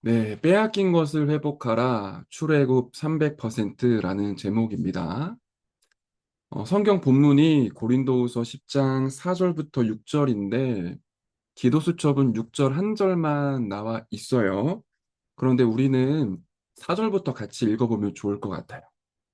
네, 빼앗긴 것을 회복하라. 출애굽 300%라는 제목입니다. 어, 성경 본문이 고린도후서 10장 4절부터 6절인데 기도 수첩은 6절 한 절만 나와 있어요. 그런데 우리는 4절부터 같이 읽어보면 좋을 것 같아요.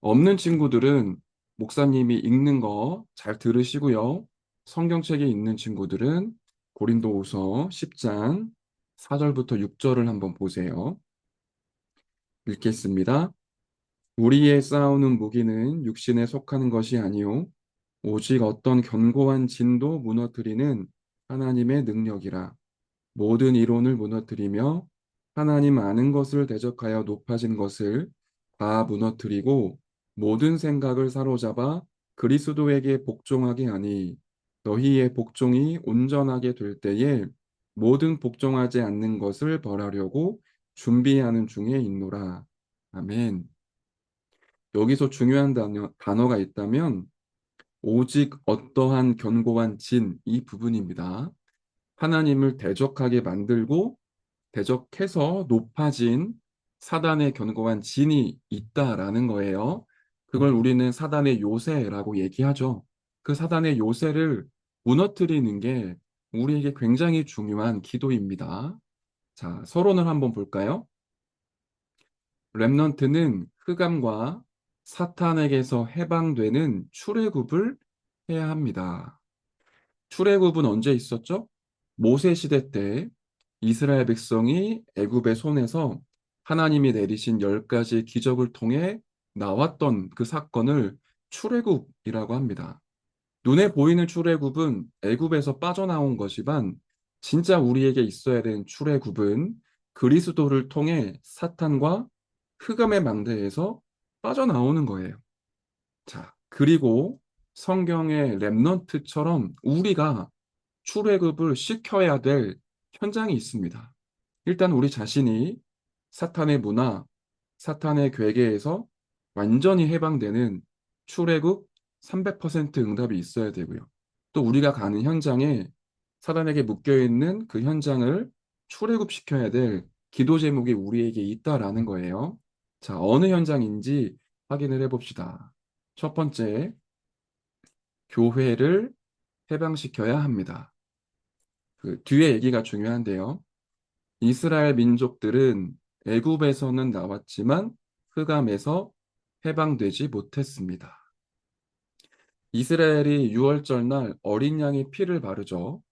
없는 친구들은 목사님이 읽는 거 잘 들으시고요. 성경책에 있는 친구들은 고린도후서 10장 4절부터 6절을 한번 보세요. 읽겠습니다. 우리의 싸우는 무기는 육신에 속하는 것이 아니요 오직 어떤 견고한 진도 무너뜨리는 하나님의 능력이라 모든 이론을 무너뜨리며 하나님 아는 것을 대적하여 높아진 것을 다 무너뜨리고 모든 생각을 사로잡아 그리스도에게 복종하게 하니 너희의 복종이 온전하게 될 때에 모든 복종하지 않는 것을 벌하려고 준비하는 중에 있노라. 아멘. 여기서 중요한 단어, 단어가 있다면 오직 어떠한 견고한 진 이 부분입니다. 하나님을 대적하게 만들고 대적해서 높아진 사단의 견고한 진이 있다라는 거예요. 그걸 우리는 사단의 요새라고 얘기하죠. 그 사단의 요새를 무너뜨리는 게 우리에게 굉장히 중요한 기도입니다. 자, 서론을 한번 볼까요? 렘넌트는 흑암과 사탄에게서 해방되는 출애굽을 해야 합니다. 출애굽은 언제 있었죠? 모세 시대 때 이스라엘 백성이 애굽의 손에서 하나님이 내리신 열 가지 기적을 통해 나왔던 그 사건을 출애굽이라고 합니다. 눈에 보이는 출애굽은 애굽에서 빠져나온 것이만 진짜 우리에게 있어야 되는 출애굽은 그리스도를 통해 사탄과 흑암의 망대에서 빠져나오는 거예요. 자, 그리고 성경의 렘넌트처럼 우리가 출애굽을 시켜야 될 현장이 있습니다. 일단 우리 자신이 사탄의 문화, 사탄의 괴계에서 완전히 해방되는 출애굽 300% 응답이 있어야 되고요. 또 우리가 가는 현장에 사단에게 묶여 있는 그 현장을 출애굽시켜야 될 기도 제목이 우리에게 있다라는 거예요. 자, 어느 현장인지 확인을 해 봅시다. 첫 번째, 교회를 해방시켜야 합니다. 그 뒤에 얘기가 중요한데요. 이스라엘 민족들은 애굽에서는 나왔지만 흑암에서 해방되지 못했습니다. 이스라엘이 유월절 날 어린 양의 피를 바르죠.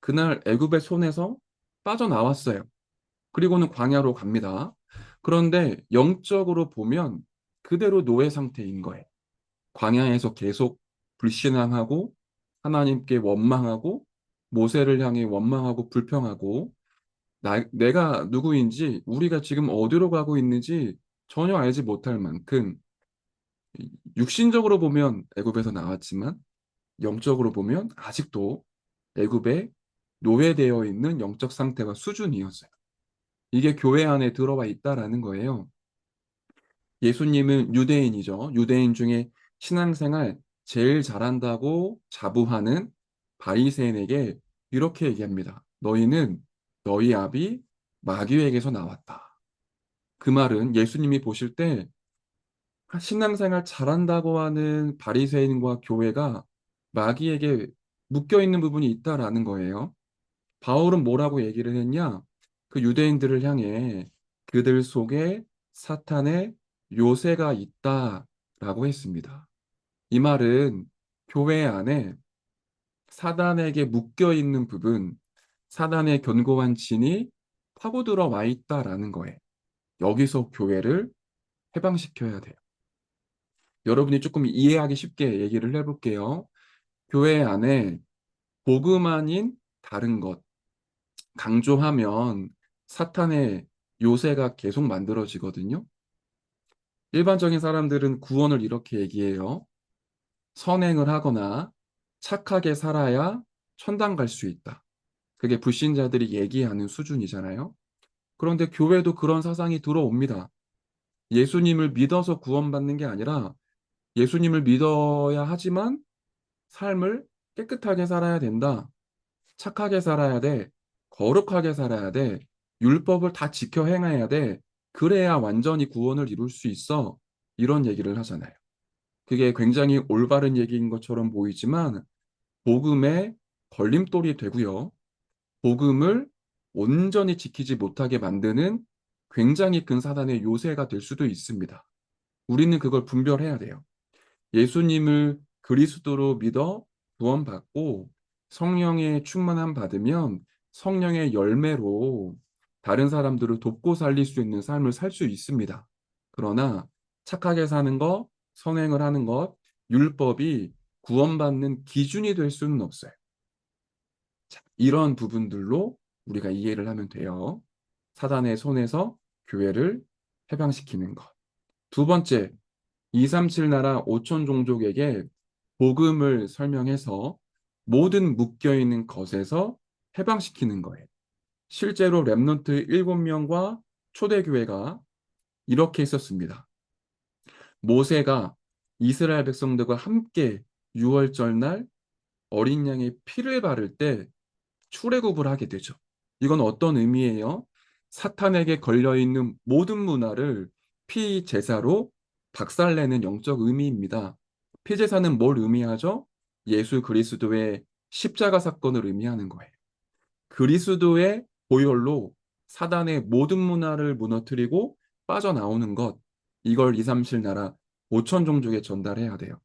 그날 애굽의 손에서 빠져나왔어요. 그리고는 광야로 갑니다. 그런데 영적으로 보면 그대로 노예 상태인 거예요. 광야에서 계속 불신앙하고 하나님께 원망하고 모세를 향해 원망하고 불평하고 나, 내가 누구인지 우리가 지금 어디로 가고 있는지 전혀 알지 못할 만큼 육신적으로 보면 애굽에서 나왔지만 영적으로 보면 아직도 애굽에 노예되어 있는 영적 상태와 수준이었어요. 이게 교회 안에 들어와 있다라는 거예요. 예수님은 유대인이죠. 유대인 중에 신앙생활 제일 잘한다고 자부하는 바리새인에게 이렇게 얘기합니다. 너희는 너희 아비 마귀에게서 나왔다. 그 말은 예수님이 보실 때 신앙생활 잘한다고 하는 바리새인과 교회가 마귀에게 묶여 있는 부분이 있다라는 거예요. 바울은 뭐라고 얘기를 했냐? 그 유대인들을 향해 그들 속에 사탄의 요새가 있다라고 했습니다. 이 말은 교회 안에 사단에게 묶여 있는 부분, 사단의 견고한 진이 파고 들어 와 있다라는 거예요. 여기서 교회를 해방시켜야 돼요. 여러분이 조금 이해하기 쉽게 얘기를 해볼게요. 교회 안에 복음 아닌 다른 것 강조하면 사탄의 요새가 계속 만들어지거든요. 일반적인 사람들은 구원을 이렇게 얘기해요. 선행을 하거나 착하게 살아야 천당 갈 수 있다. 그게 불신자들이 얘기하는 수준이잖아요. 그런데 교회도 그런 사상이 들어옵니다. 예수님을 믿어서 구원받는 게 아니라 예수님을 믿어야 하지만 삶을 깨끗하게 살아야 된다. 착하게 살아야 돼. 거룩하게 살아야 돼. 율법을 다 지켜 행해야 돼. 그래야 완전히 구원을 이룰 수 있어. 이런 얘기를 하잖아요. 그게 굉장히 올바른 얘기인 것처럼 보이지만 복음의 걸림돌이 되고요. 복음을 온전히 지키지 못하게 만드는 굉장히 큰 사단의 요새가 될 수도 있습니다. 우리는 그걸 분별해야 돼요. 예수님을 그리스도로 믿어 구원받고 성령의 충만함 받으면 성령의 열매로 다른 사람들을 돕고 살릴 수 있는 삶을 살 수 있습니다. 그러나 착하게 사는 것, 선행을 하는 것, 율법이 구원받는 기준이 될 수는 없어요. 자, 이런 부분들로 우리가 이해를 하면 돼요. 사단의 손에서 교회를 해방시키는 것. 두 번째, 237 나라 5천 종족에게 복음을 설명해서 모든 묶여 있는 것에서 해방시키는 거예요. 실제로 랩넌트 7명과 초대교회가 이렇게 있었습니다. 모세가 이스라엘 백성들과 함께 6월절 날 어린 양의 피를 바를 때 출애굽을 하게 되죠. 이건 어떤 의미예요? 사탄에게 걸려 있는 모든 문화를 피 제사로 박살내는 영적 의미입니다. 피 제사는 뭘 의미하죠? 예수 그리스도의 십자가 사건을 의미하는 거예요. 그리스도의 보혈로 사단의 모든 문화를 무너뜨리고 빠져나오는 것, 이걸 2, 3, 7 나라 5천 종족에 전달해야 돼요.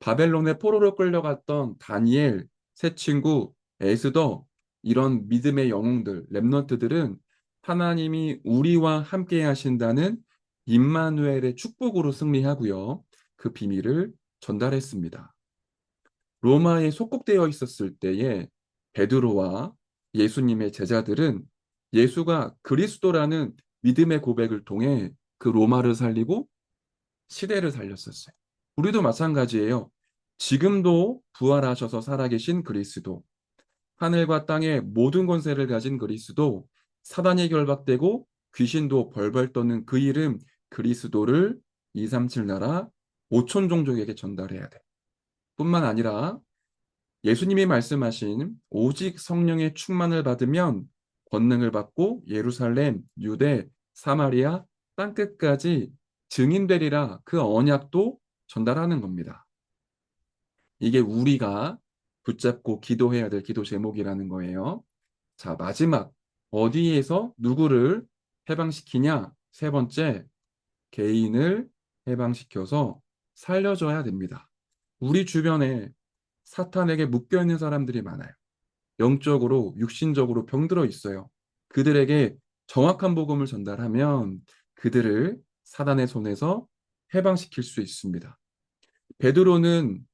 바벨론의 포로로 끌려갔던 다니엘, 새 친구, 에스더, 이런 믿음의 영웅들, 랩런트들은 하나님이 우리와 함께 하신다는 임마누엘의 축복으로 승리하고요. 그 비밀을 전달했습니다. 로마에 속국되어 있었을 때에 베드로와 예수님의 제자들은 예수가 그리스도라는 믿음의 고백을 통해 그 로마를 살리고 시대를 살렸었어요. 우리도 마찬가지예요. 지금도 부활하셔서 살아계신 그리스도, 하늘과 땅의 모든 권세를 가진 그리스도, 사단이 결박되고 귀신도 벌벌 떠는 그 이름 그리스도를 237 나라 5천 종족에게 전달해야 돼. 뿐만 아니라 예수님이 말씀하신 오직 성령의 충만을 받으면 권능을 받고 예루살렘, 유대, 사마리아, 땅끝까지 증인되리라 그 언약도 전달하는 겁니다. 이게 우리가 붙잡고 기도해야 될 기도 제목이라는 거예요. 자, 마지막 어디에서 누구를 해방시키냐? 세 번째, 개인을 해방시켜서 살려줘야 됩니다. 우리 주변에 사탄에게 묶여있는 사람들이 많아요. 영적으로, 육신적으로 병들어 있어요. 그들에게 정확한 복음을 전달하면 그들을 사단의 손에서 해방시킬 수 있습니다. 베드로는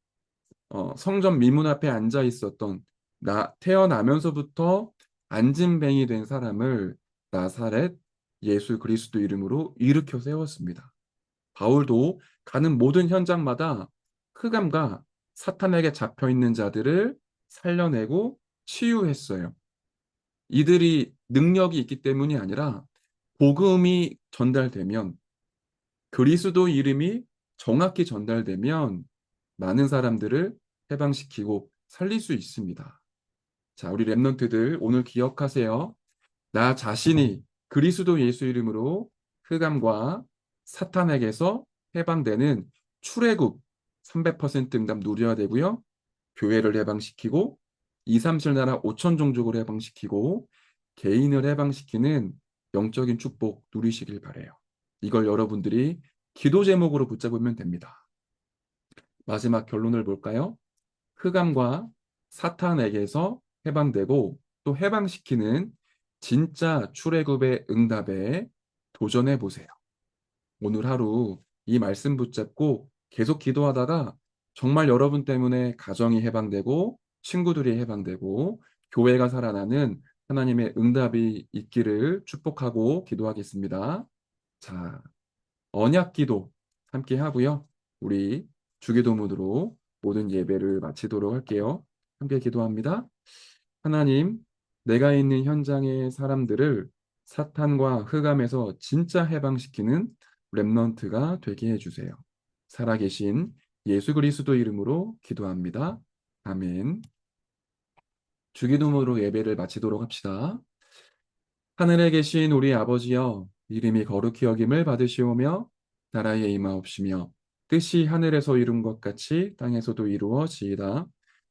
어, 성전 미문 앞에 앉아 있었던 나 태어나면서부터 안진뱅이 된 사람을 나사렛 예수 그리스도 이름으로 일으켜 세웠습니다. 바울도 가는 모든 현장마다 흑암과 사탄에게 잡혀 있는 자들을 살려내고 치유했어요. 이들이 능력이 있기 때문이 아니라 복음이 전달되면 그리스도 이름이 정확히 전달되면 많은 사람들을 해방시키고 살릴 수 있습니다. 자, 우리 랩런트들 오늘 기억하세요. 나 자신이 그리스도 예수 이름으로 흑암과 사탄에게서 해방되는 출애굽 300% 응답 누려야 되고요. 교회를 해방시키고 2, 3, 7 나라 5천 종족을 해방시키고 개인을 해방시키는 영적인 축복 누리시길 바래요. 이걸 여러분들이 기도 제목으로 붙잡으면 됩니다. 마지막 결론을 볼까요? 흑암과 사탄에게서 해방되고 또 해방시키는 진짜 출애굽의 응답에 도전해 보세요. 오늘 하루 이 말씀 붙잡고 계속 기도하다가 정말 여러분 때문에 가정이 해방되고 친구들이 해방되고 교회가 살아나는 하나님의 응답이 있기를 축복하고 기도하겠습니다. 자, 언약 기도 함께 하고요. 우리 주기도문으로 모든 예배를 마치도록 할게요. 함께 기도합니다. 하나님, 내가 있는 현장의 사람들을 사탄과 흑암에서 진짜 해방시키는 랩넌트가 되게 해주세요. 살아계신 예수 그리스도 이름으로 기도합니다. 아멘. 주기도문으로 예배를 마치도록 합시다. 하늘에 계신 우리 아버지여, 이름이 거룩히 여김을 받으시오며, 나라의 임하옵시며, 뜻이 하늘에서 이룬 것 같이 땅에서도 이루어지이다.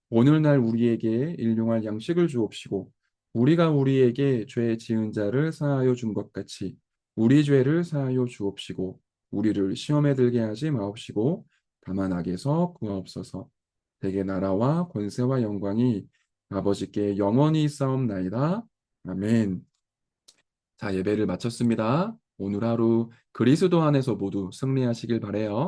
오늘날 우리에게 일용할 양식을 주옵시고, 우리가 우리에게 죄 지은 자를 사하여 준 것 같이 우리 죄를 사하여 주옵시고, 우리를 시험에 들게 하지 마옵시고, 다만 악에서 구하옵소서. 대개 나라와 권세와 영광이 아버지께 영원히 싸움나이다. 아멘. 자, 예배를 마쳤습니다. 오늘 하루 그리스도 안에서 모두 승리하시길 바래요.